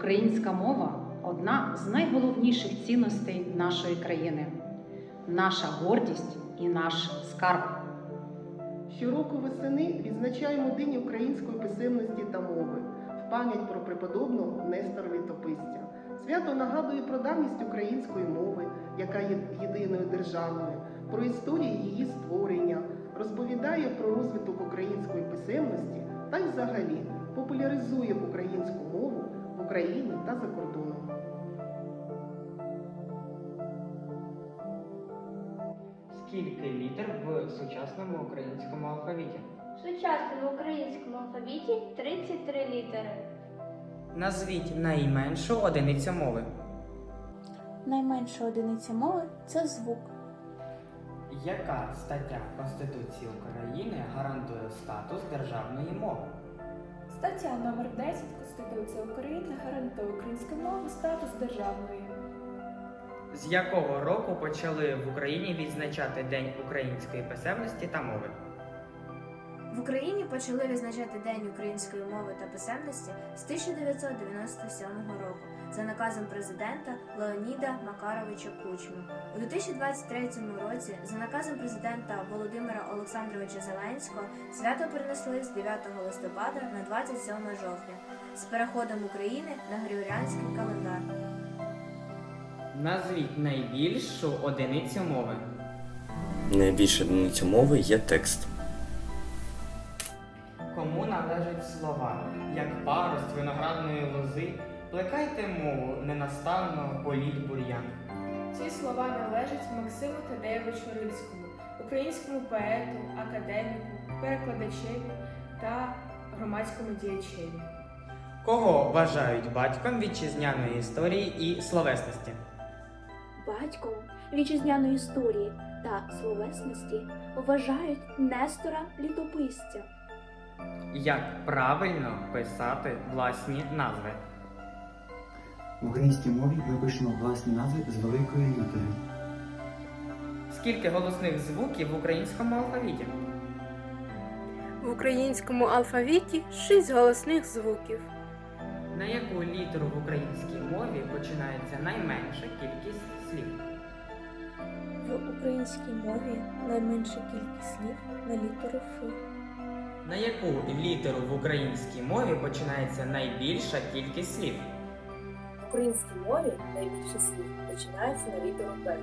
Українська мова одна з найголовніших цінностей нашої країни, наша гордість і наш скарб. Щороку весени відзначаємо День української писемності та мови в пам'ять про преподобного Нестора Літописця. Свято нагадує про давність української мови, яка є єдиною державною, про історію її створення, розповідає про розвиток української писемності та й взагалі популяризує українську мову в Україні та за кордоном. Скільки літер в сучасному українському алфавіті? В сучасному українському алфавіті 33 літери. Назвіть найменшу одиницю мови. Найменша одиниця мови це звук. Яка стаття Конституції України гарантує статус державної мови? Стаття номер 10 Конституції України гарантує українську мову статус державної. З якого року почали в Україні відзначати День української писемності та мови? В Україні почали відзначати День української мови та писемності з 1997 року за наказом президента Леоніда Макаровича Кучми. У 2023 році за наказом президента Володимира Олександровича Зеленського свято перенесли з 9 листопада на 27 жовтня з переходом України на Григоріанський календар. Назвіть найбільшу одиницю мови. Найбільша одиниця мови є текст. Слова, як парость виноградної лози, плекайте мову ненастанно політь бур'ян. Ці слова належать Максиму Тадеєвичу Рильському, українському поету, академіку, перекладачеві та громадському діячеві. Кого вважають батьком вітчизняної історії і словесності? Батьком вітчизняної історії та словесності вважають Нестора Літописця. Як правильно писати власні назви? В українській мові випишемо власні назви з великої літери. Скільки голосних звуків в українському алфавіті? В українському алфавіті шість голосних звуків. На яку літеру в українській мові починається найменша кількість слів? В українській мові найменша кількість слів на літеру Ф. На яку літеру в українській мові починається найбільша кількість слів? В українській мові найбільше слів починається на літеру П.